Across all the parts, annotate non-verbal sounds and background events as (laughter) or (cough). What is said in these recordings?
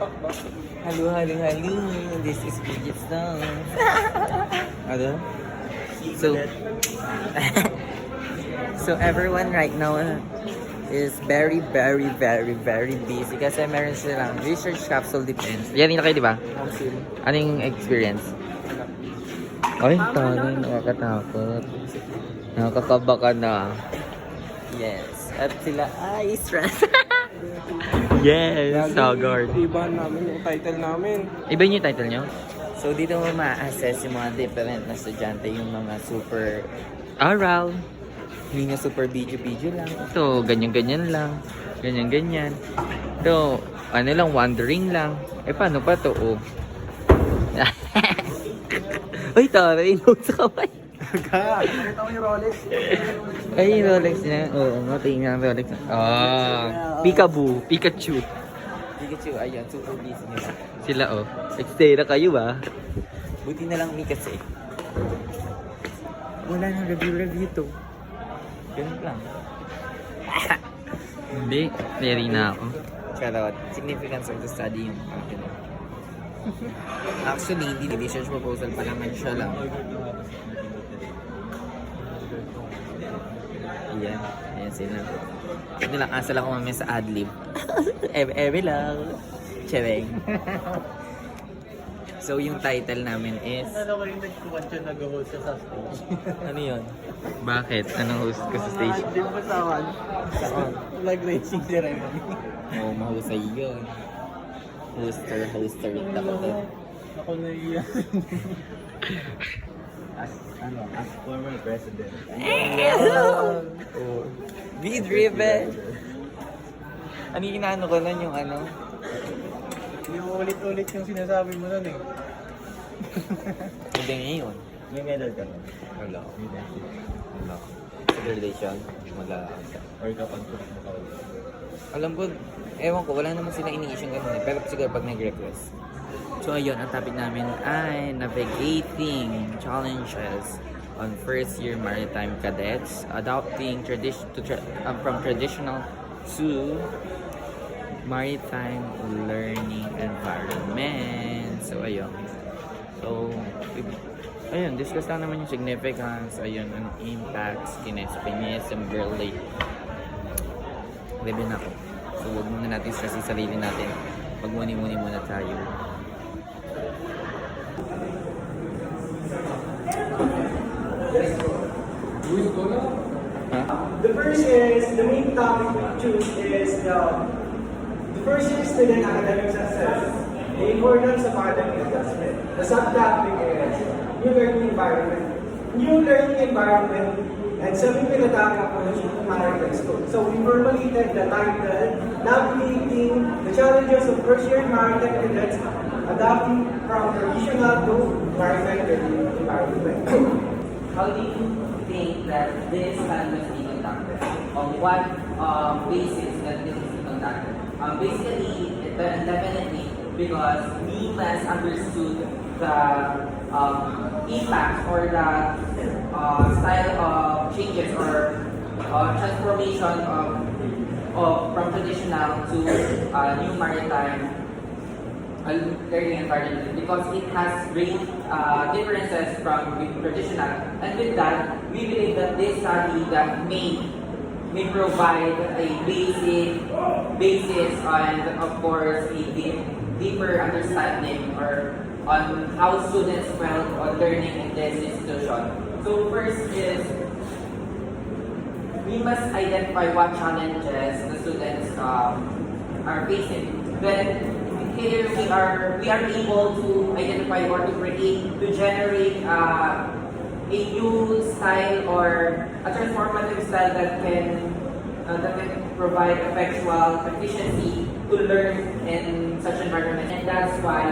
Hello, hello, hello. This is Bridget Stone. (laughs) ano? So, (laughs) so everyone right now is very, very, very, very busy kasi meron silang research capsule defense. Yan na kayo, di ba? Anong experience? Ay, taray, nakakatakot. Nakakaba ka na. Yes. At sila ay stress. (laughs) yes, Sagard. Iba namin yung title namin. Iba yung title nyo? So, dito mo ma-assess yung mga different na estudyante, yung mga super aral, yung mga super video-video lang. Ito, ganyan-ganyan lang. Ganyan-ganyan. Ito, ano lang, wondering lang. Eh, paano pa to? Oh. (laughs) Uy, taray, notes sa kamay. Rolex. Ay, yung Rolex niya. Oo, oh, tingnan ang Rolex. Ah, Peekaboo, Pikachu. Pikachu, ayan, super busy nila. Sila, oh. Extera kayo, ba? Buti na lang, mi kasi. Wala nang review-review to. Ganun lang. (laughs) Hindi, ready na ako. Charot. Significance of the study yung. Actually, hindi research proposal pa naman siya lang. Ayan. Ayan sila. Ito lang, asa lang ako mamaya sa adlib. (laughs) ebe, ebe lang. Cheweng. so, yung title namin is... Ano ko yung nagkuhan siya nag-host sa stage? (laughs) Ano yun? Bakit? Anong host ka sa stage? Hindi mo saan? Saan? (laughs) Nag-racing ceremony. Oo, oh, mahusay yun. Hoster, hoster. Ako na iyan. As, ano, as former president. Oh. Be driven! Ano yung inaano ko nun yung ano? Yung ulit-ulit yung sinasabi mo nun eh. Hindi ngayon. May medal ka nun? Wala. Wala. Sa graduation, wala. Or kapag mo ka ulit? Alam ko, ewan ko, wala naman sila ini-issue ganun eh. Pero siguro pag nag-request. So ayun, ang topic namin ay navigating challenges on first year maritime cadets, adopting tradition to tra- uh, from traditional to maritime learning environment. So ayun. So ayun, discuss lang naman yung significance, ayun, ang impacts, kinexperience, yung girly. Review na ako. So, huwag muna natin stress yung sarili natin. Magmuni-muni muna tayo. Ha? The first is, the main topic we choose is the, the first year student academic success, the importance of academic adjustment. The subtopic is new learning environment. New learning environment and seven pedagogic approach to maritime school. So we formulated the title, Navigating the Challenges of First Year Maritime Cadets, Adapting from Traditional to Maritime Learning Environment. How do you think that this study must be conducted? On what um, basis that this is conducted? Um, basically, it, definitely because we must understood the um, impact or the uh, style of changes or uh, transformation of, of from traditional to uh, new maritime learning environment because it has great uh, differences from traditional. And with that, we believe that this study that may may provide a basic basis and of course a deep, deeper understanding or on how students felt on learning in this institution. So first is we must identify what challenges the students um, are facing. Then here we are we are able to identify or to create to generate uh, a new style or a transformative style that can uh, that can provide effectual efficiency to learn in such environment. And that's why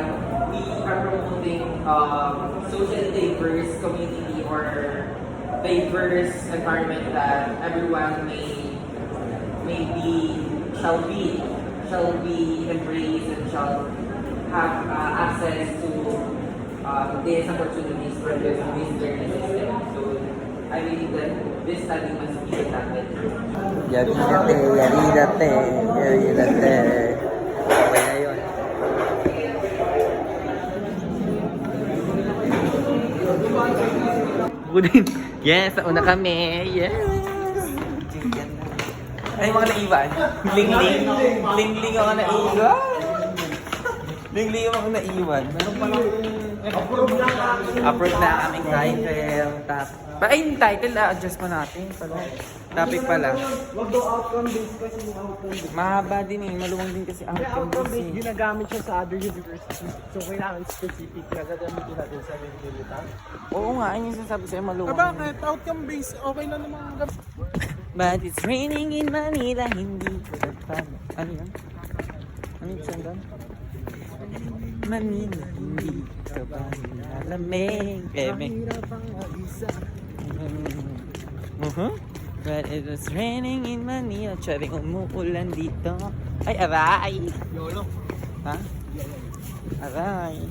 we are promoting um, socially diverse community or diverse environment that everyone may may be shall be until we embrace and shall have uh, access to uh, these opportunities for the this system. So I believe that this study must be adapted. Yarirate, yarirate, yarirate. Okay na yun. Yes, una kami. Yes. Ay, mga naiwan. Ling-ling. Ling-ling ako naiwan. Ling-ling ako naiwan. Meron pa lang. Approve. Approve na ang aming title. Tap. Pa, ay, yung title na adjust pa natin. Pala. Topic pala. Wag daw outcome based kasi yung outcome based. Mahaba din eh. Maluwang din kasi ang Kaya outcome based, kasi. ginagamit siya sa other universities. So, kailangan specific na gagamitin natin sa Manila. Oo nga, ayun yung sinasabi sa'yo Ah, maluwang. bakit? Outcome based, okay lang naman ang But it's raining in Manila, hindi ko nagpano. Ano yun? Ano yung song doon? Manila, hindi ka ba nilalamig? Eme. Mahirap ang mag-isa. Uh-huh. But it was raining in Manila. Tsabing umuulan dito. Ay, aray! Yolo. Ha? Aray.